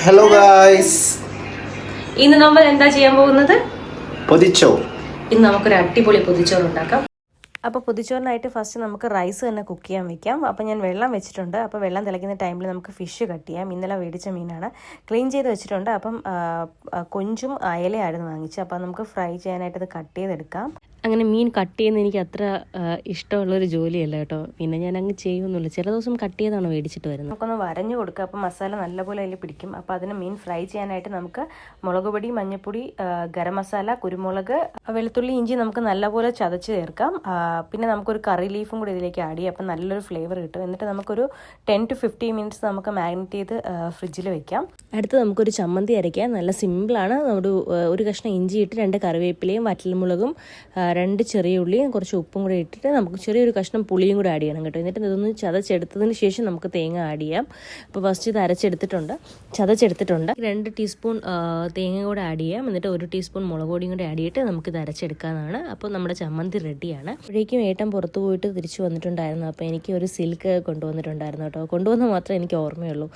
Hello guys ഇന്ന് നമ്മൾ എന്താ ചെയ്യാൻ പോകുന്നത്? പൊതിച്ചോ ഇന്ന് നമുക്കൊരു അടിപൊളി പൊതിച്ചോറ് ഉണ്ടാക്കാം അപ്പോൾ പൊതിച്ചോറിനായിട്ട് ഫസ്റ്റ് നമുക്ക് റൈസ് തന്നെ കുക്ക് ചെയ്യാൻ വെക്കാം. അപ്പോൾ ഞാൻ വെള്ളം വെച്ചിട്ടുണ്ട്. അപ്പോൾ വെള്ളം തിളയ്ക്കുന്ന ടൈമിൽ നമുക്ക് ഫിഷ് കട്ട് ചെയ്യാം. ഇന്നലെ മേടിച്ച മീനാണ്. ക്ലീൻ ചെയ്ത് വെച്ചിട്ടുണ്ട്. അപ്പം കൊഞ്ചും അയലയായിരുന്നു വാങ്ങിച്ചത്. അപ്പോൾ നമുക്ക് ഫ്രൈ ചെയ്യാനായിട്ട് അത് കട്ട് ചെയ്തെടുക്കാം. അങ്ങനെ മീൻ കട്ട് ചെയ്യുന്ന എനിക്ക് അത്ര ഇഷ്ടമുള്ളൊരു ജോലിയല്ല കേട്ടോ. പിന്നെ ഞാൻ അങ്ങ് ചെയ്യുമെന്നുള്ളൂ ചില ദിവസം കട്ട് ചെയ്താണ് മേടിച്ചിട്ട് വരുന്നത്. നമുക്കൊന്ന് വരഞ്ഞു കൊടുക്കുക അപ്പോൾ മസാല നല്ലപോലെ അതിൽ പിടിക്കും. അപ്പോൾ അതിന് മീൻ ഫ്രൈ ചെയ്യാനായിട്ട് നമുക്ക് മുളക് പൊടി മഞ്ഞൾപ്പൊടി ഗരം മസാല കുരുമുളക് വെളുത്തുള്ളി ഇഞ്ചി നമുക്ക് നല്ലപോലെ ചതച്ച് ചേർക്കാം. പിന്നെ നമുക്കൊരു കറി ലീഫും കൂടി ഇതിലേക്ക് ആഡ് ചെയ്യാം. അപ്പം നല്ലൊരു ഫ്ലേവർ കിട്ടും. എന്നിട്ട് നമുക്കൊരു ടെൻ ടു ഫിഫ്റ്റീൻ മിനിറ്റ്സ് നമുക്ക് മാഗ്നറ്റ് ചെയ്ത് ഫ്രിഡ്ജിൽ വെക്കാം. അടുത്ത് നമുക്കൊരു ചമ്മന്തി അരയ്ക്കാം. നല്ല സിമ്പിളാണ് നമ്മുടെ ഒരു കഷ്ണം ഇഞ്ചി ഇട്ട് രണ്ട് കറിവേപ്പിലയും വറ്റൽമുളകും രണ്ട് ചെറിയ ഉള്ളിയും കുറച്ച് ഉപ്പും കൂടി ഇട്ടിട്ട് നമുക്ക് ചെറിയൊരു കഷ്ണം പുളിയും കൂടി ആഡ് ചെയ്യണം കേട്ടോ. എന്നിട്ട് ഇതൊന്ന് ചതച്ചെടുത്തതിന് ശേഷം നമുക്ക് തേങ്ങ ആഡ് ചെയ്യാം. അപ്പോൾ ഫസ്റ്റ് ഇത് അരച്ചെടുത്തിട്ടുണ്ട്. ചതച്ചെടുത്തിട്ടുണ്ട്. രണ്ട് ടീസ്പൂൺ തേങ്ങ കൂടെ ആഡ് ചെയ്യാം. എന്നിട്ട് ഒരു ടീസ്പൂൺ മുളക് പൊടിയും കൂടി ആഡ് ചെയ്തിട്ട് നമുക്കിത് അരച്ചെടുക്കാവുന്നതാണ് അപ്പോൾ നമ്മുടെ ചമ്മന്തി റെഡിയാണ് അപ്പോഴേക്കും ഏട്ടൻ പുറത്തു പോയിട്ട് തിരിച്ചു വന്നിട്ടുണ്ടായിരുന്നു. അപ്പോൾ എനിക്ക് ഒരു സിൽക്ക് കൊണ്ടുവന്നിട്ടുണ്ടായിരുന്നു കേട്ടോ. കൊണ്ടുവന്ന് മാത്രമേ എനിക്ക് ഓർമ്മയുള്ളൂ.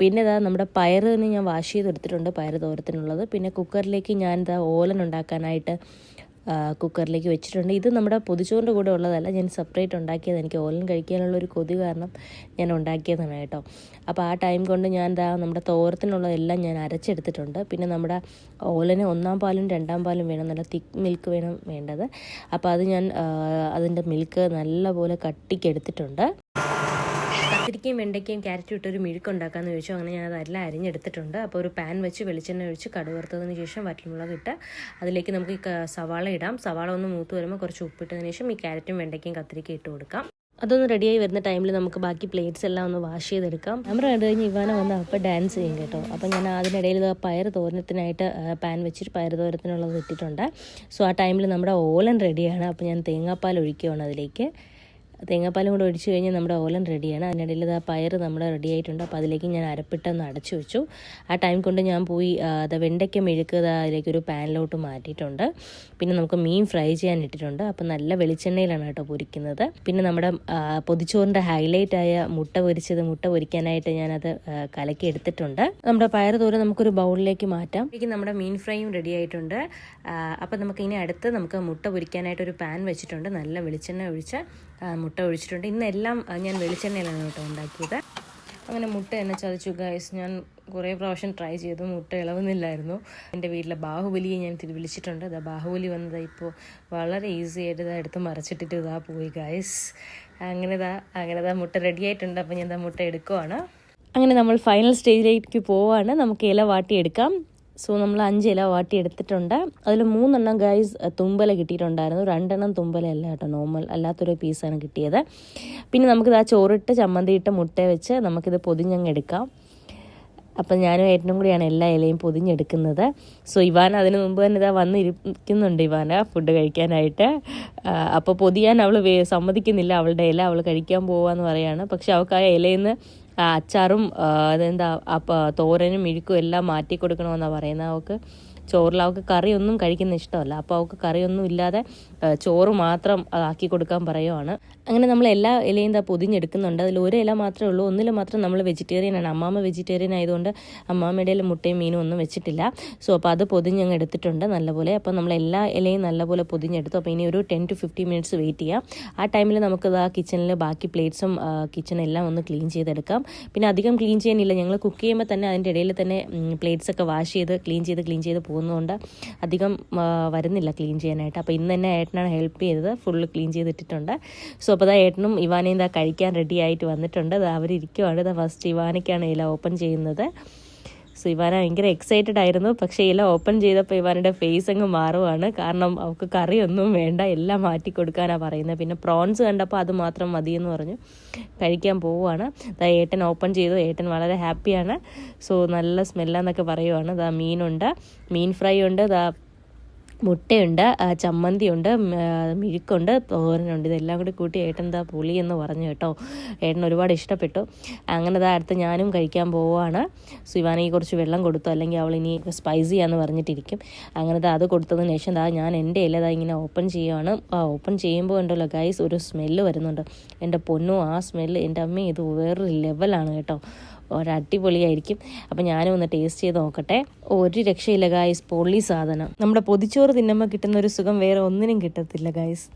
പിന്നെ ഇതാ നമ്മുടെ പയറിന് ഞാൻ വാഷ് ചെയ്തെടുത്തിട്ടുണ്ട് പയർ തോരത്തിനുള്ളത്. പിന്നെ കുക്കറിലേക്ക് ഞാൻ ഇതാ ഓലൻ ഉണ്ടാക്കാനായിട്ട് കുക്കറിലേക്ക് വെച്ചിട്ടുണ്ട്. ഇത് നമ്മുടെ പൊതിച്ചോറിന്റെ കൂടെ ഉള്ളതല്ല ഞാൻ സെപ്പറേറ്റ് ഉണ്ടാക്കിയത്. എനിക്ക് ഓലൻ കഴിക്കാനുള്ള ഒരു കൊതി കാരണം ഞാൻ ഉണ്ടാക്കിയതാണ് കേട്ടോ. അപ്പോൾ ആ ടൈം കൊണ്ട് ഞാൻ ദാ നമ്മുടെ തോരത്തിനുള്ളതെല്ലാം ഞാൻ അരച്ചെടുത്തിട്ടുണ്ട്. പിന്നെ നമ്മുടെ ഓലന് ഒന്നാം പാലും രണ്ടാം പാലും വേണം നല്ല തിക്ക് മിൽക്ക് വേണം വേണ്ടത്. അപ്പോൾ അത് ഞാൻ അതിന്റെ മിൽക്ക് നല്ലപോലെ കട്ടിക്കെടുത്തിട്ടുണ്ട് കത്തിരിക്കയും വെണ്ടയ്ക്കയും ക്യാരറ്റ് ഇട്ടൊരു മിഴുക്ക് ഉണ്ടാക്കാമെന്ന് ചോദിച്ചു. അങ്ങനെ ഞാൻ അതെല്ലാം അരിഞ്ഞെടുത്തിട്ടുണ്ട്. അപ്പോൾ ഒരു പാൻ വെച്ച് വെളിച്ചെണ്ണ ഒഴിച്ച് കടുവർത്തതിന് ശേഷം വറ്റൽമുളക് ഇട്ട് അതിലേക്ക് നമുക്ക് ഈ സവാള ഇടാം. സവാള ഒന്ന് മൂത്ത് വരുമ്പോൾ കുറച്ച് ഉപ്പിട്ടതിന് ശേഷം ഈ ക്യാരറ്റും വെണ്ടയ്ക്കയും കത്തിരിക്കയും ഇട്ട് കൊടുക്കാം. അതൊന്ന് റെഡിയായി വരുന്ന ടൈമിൽ നമുക്ക് ബാക്കി പ്ലേറ്റ്സ് എല്ലാം ഒന്ന് വാഷ് ചെയ്തെടുക്കാം. നമ്മൾ കണ്ടു കഴിഞ്ഞ് ഇവാന വന്ന് അപ്പം ഡാൻസ് ചെയ്യും കേട്ടോ. അപ്പം ഞാൻ അതിനിടയിൽ പയർ തോരനത്തിനായിട്ട് പാൻ വെച്ചിട്ട് പയർ തോരത്തിനുള്ളത് ഇട്ടിട്ടുണ്ട്. സോ ആ ടൈമിൽ നമ്മുടെ ഓലൻ റെഡിയാണ് അപ്പം ഞാൻ തേങ്ങാപ്പാൽ ഒഴിക്കുകയാണ് അതിലേക്ക്. തേങ്ങാപ്പാലും കൂടെ ഒഴിച്ച് കഴിഞ്ഞാൽ നമ്മുടെ ഓലൻ റെഡിയാണ്. അതിനിടയിൽ ആ പയർ നമ്മൾ റെഡി ആയിട്ടുണ്ട്. അപ്പോൾ അതിലേക്ക് ഞാൻ അരപ്പിട്ടൊന്ന് അടച്ചു വെച്ചു. ആ ടൈം കൊണ്ട് ഞാൻ പോയി അത് വെണ്ടയ്ക്ക മെഴുക്ക് അതിലേക്ക് ഒരു പാനിലോട്ട് മാറ്റിയിട്ടുണ്ട്. പിന്നെ നമുക്ക് മീൻ ഫ്രൈ ചെയ്യാൻ ഇട്ടിട്ടുണ്ട്. അപ്പോൾ നല്ല വെളിച്ചെണ്ണയിലാണ് കേട്ടോ പൊരിക്കുന്നത്. പിന്നെ നമ്മുടെ പൊതിച്ചോറിന്റെ ഹൈലൈറ്റ് ആയ മുട്ട പൊരിച്ചത് മുട്ട പൊരിക്കാനായിട്ട് ഞാനത് കലക്കി എടുത്തിട്ടുണ്ട്. നമ്മുടെ പയർ തോര നമുക്കൊരു ബൗളിലേക്ക് മാറ്റാം. ഇതിലേക്ക് നമ്മുടെ മീൻ ഫ്രൈയും റെഡി ആയിട്ടുണ്ട്. അപ്പോൾ നമുക്ക് ഇനി അടുത്ത് നമുക്ക് മുട്ട പൊരിക്കാനായിട്ട് ഒരു പാൻ വെച്ചിട്ടുണ്ട്. നല്ല വെളിച്ചെണ്ണ ഒഴിച്ച് മുട്ട ഒഴിച്ചിട്ടുണ്ട്. ഇന്നെല്ലാം ഞാൻ വെളിച്ചെണ്ണയിലാണ് കേട്ടോ ഉണ്ടാക്കിയത്. അങ്ങനെ മുട്ട എന്നെ ചതച്ചു. ഗൈസ് ഞാൻ കുറേ പ്രാവശ്യം ട്രൈ ചെയ്തു. മുട്ട ഇളവുന്നില്ലായിരുന്നു. എന്റെ വീട്ടിലെ ബാഹുബലിയെ ഞാൻ വിളിച്ചിട്ടുണ്ട്. അതാ ബാഹുബലി വന്നത് ഇപ്പോൾ വളരെ ഈസി ആയിട്ട് ഇതാ എടുത്ത് മറച്ചിട്ടിട്ട് ഇതാ പോയി ഗൈസ് അങ്ങനെ ഇതാ അങ്ങനെ മുട്ട റെഡി ആയിട്ടുണ്ട്. അപ്പോൾ ഞാൻ ഇതാ മുട്ട എടുക്കുവാണ്. അങ്ങനെ നമ്മൾ ഫൈനൽ സ്റ്റേജിലേക്ക് പോവാണ്. നമുക്ക് ഇല വാട്ടിയെടുക്കാം. സോ നമ്മൾ അഞ്ച് ഇല വാട്ടി എടുത്തിട്ടുണ്ട്. അതിൽ മൂന്നെണ്ണം ഗൈസ് തുമ്പല കിട്ടിയിട്ടുണ്ടായിരുന്നു. രണ്ടെണ്ണം തുമ്പലയല്ല കേട്ടോ നോർമൽ അല്ലാത്തൊരു പീസാണ് കിട്ടിയത്. പിന്നെ നമുക്കിത് ആ ചോറിട്ട് ചമ്മന്തി ഇട്ട് മുട്ട വെച്ച് നമുക്കിത് പൊതിഞ്ഞങ്ങ് എടുക്കാം. അപ്പം ഞാനും ഏറ്റവും കൂടിയാണ് എല്ലാ ഇലയും പൊതിഞ്ഞെടുക്കുന്നത്. സോ ഇവാൻ അതിന് മുമ്പ് തന്നെ ഇതാ വന്നിരിക്കുന്നുണ്ട് ഇവാന ഫുഡ് കഴിക്കാനായിട്ട്. അപ്പോൾ പൊതിയാൻ അവൾ സമ്മതിക്കുന്നില്ല. അവളുടെ ഇല അവൾ കഴിക്കാൻ പോവാന്ന് പറയാണ്. പക്ഷെ അവൾക്ക് ആ ഇലയിൽ നിന്ന് അച്ചാറും അതെന്താ തോരനും മിഴുക്കും എല്ലാം മാറ്റി കൊടുക്കണമെന്നാണ് പറയുന്നത്. അവൾക്ക് ചോറിൽ അവൾക്ക് കറിയൊന്നും കഴിക്കുന്ന ഇഷ്ടമല്ല. അപ്പോൾ അവൾക്ക് കറിയൊന്നും ഇല്ലാതെ ചോറ് മാത്രം ആക്കി കൊടുക്കാൻ പറയുവാണ്. അങ്ങനെ നമ്മൾ എല്ലാ ഇലയും എന്താ പൊതിഞ്ഞെടുക്കുന്നുണ്ട്. അതിൽ ഒരു ഇല മാത്രമേ ഉള്ളൂ. ഒന്നിൽ മാത്രം നമ്മൾ വെജിറ്റേറിയൻ ആണ്. അമ്മാമ്മ വെജിറ്റേറിയൻ ആയതുകൊണ്ട് അമ്മാമ്മയുടെ മുട്ടയും മീനും ഒന്നും വെച്ചിട്ടില്ല. സോ അപ്പോൾ അത് പൊതിഞ്ഞങ്ങ് എടുത്തിട്ടുണ്ട് നല്ലപോലെ. അപ്പോൾ നമ്മൾ എല്ലാ ഇലയും നല്ലപോലെ പൊതിഞ്ഞെടുത്തു. അപ്പോൾ ഇനി ഒരു ten to fifteen minutes wait ചെയ്യാം. ആ ടൈമിൽ നമുക്ക് ആ കിച്ചണിൽ ബാക്കി പ്ലേറ്റ്സും കിച്ചണെല്ലാം ഒന്ന് ക്ലീൻ ചെയ്തെടുക്കാം. പിന്നെ അധികം ക്ലീൻ ചെയ്യാനില്ല. ഞങ്ങൾ കുക്ക് ചെയ്യുമ്പോൾ തന്നെ അതിന്റെ ഇടയിൽ തന്നെ പ്ലേറ്റ്സൊക്കെ വാഷ് ചെയ്ത് ക്ലീൻ ചെയ്ത് ക്ലീൻ ചെയ്ത് പോകുന്നതുകൊണ്ട് അധികം വരുന്നില്ല ക്ലീൻ ചെയ്യാനായിട്ട്. അപ്പോൾ ഇന്ന് തന്നെ ഏട്ടനാണ് ഹെൽപ്പ് ചെയ്തത്. ഫുള്ള് ക്ലീൻ ചെയ്തിട്ടിട്ടുണ്ട്. സോ അപ്പോൾ ദാ ഏട്ടനും ഇവാനയും ഇതാ കഴിക്കാൻ റെഡി ആയിട്ട് വന്നിട്ടുണ്ട്. ദാ അവരിയ്ക്കുവാണ് ദാ ഫസ്റ്റ് ഇവാനയ്ക്കാണ് ഇല ഓപ്പൺ ചെയ്യുന്നത്. സോ ഇവാന ഭയങ്കര എക്സൈറ്റഡ് ആയിരുന്നു. പക്ഷേ ഇല ഓപ്പൺ ചെയ്തപ്പോൾ ഇവാനുടെ ഫേസ് അങ്ങ് മാറുവാണ്. കാരണം അവൾക്ക് കറിയൊന്നും വേണ്ട. എല്ലാം മാറ്റി കൊടുക്കാനാണ് പറയുന്നത് പിന്നെ പ്രോൺസ് കണ്ടപ്പോൾ അത് മാത്രം മതിയെന്ന് പറഞ്ഞു. കഴിക്കാൻ പോവുകയാണ് അതാ ഏട്ടൻ ഓപ്പൺ ചെയ്തു. ഏട്ടൻ വളരെ ഹാപ്പിയാണ് സോ നല്ല സ്മെല്ലാന്നൊക്കെ പറയുവാണ്. അതാ മീനുണ്ട്. മീൻ ഫ്രൈ ഉണ്ട്. ദാ മുട്ടയുണ്ട് ചമ്മന്തിയുണ്ട് മിഴുക്കുണ്ട് തോരനുണ്ട്. ഇതെല്ലാം കൂടി കൂട്ടി ഏട്ടൻ പുളി എന്ന് പറഞ്ഞു കേട്ടോ. ഏട്ടൻ ഒരുപാട് ഇഷ്ടപ്പെട്ടു. അങ്ങനെ ദാ അടുത്ത് ഞാനും കഴിക്കാൻ പോവുകയാണ്. ശിവാനയ്ക്ക് കുറച്ച് വെള്ളം കൊടുത്തു. അല്ലെങ്കിൽ അവൾ ഇനി സ്പൈസി ആന്ന് പറഞ്ഞിട്ടിരിക്കും. അങ്ങനെ അത് കൊടുത്തതിന് ശേഷം ദാ ഞാൻ എന്റെ ഇല ദാ ഇങ്ങനെ ഓപ്പൺ ചെയ്യുകയാണ് ആ ഓപ്പൺ ചെയ്യുമ്പോൾ ഉണ്ടല്ലോ ഗൈസ് ഒരു സ്മെല്ല് വരുന്നുണ്ട്. എന്റെ പൊന്നു ആ സ്മെല്ല് എന്റെ അമ്മ ഇത് വേറൊരു ലെവലാണ് കേട്ടോ. ഒരു അടിപൊളിയായിരിക്കും അപ്പം ഞാനും ഒന്ന് ടേസ്റ്റ് ചെയ്ത് നോക്കട്ടെ. ഒരു രക്ഷയില്ല ഗായ്സ് പൊള്ളി സാധനം. നമ്മുടെ പൊതിച്ചോറ് തിന്നുമ്പോൾ കിട്ടുന്ന ഒരു സുഖം വേറെ ഒന്നിനും കിട്ടത്തില്ല ഗായ്സ്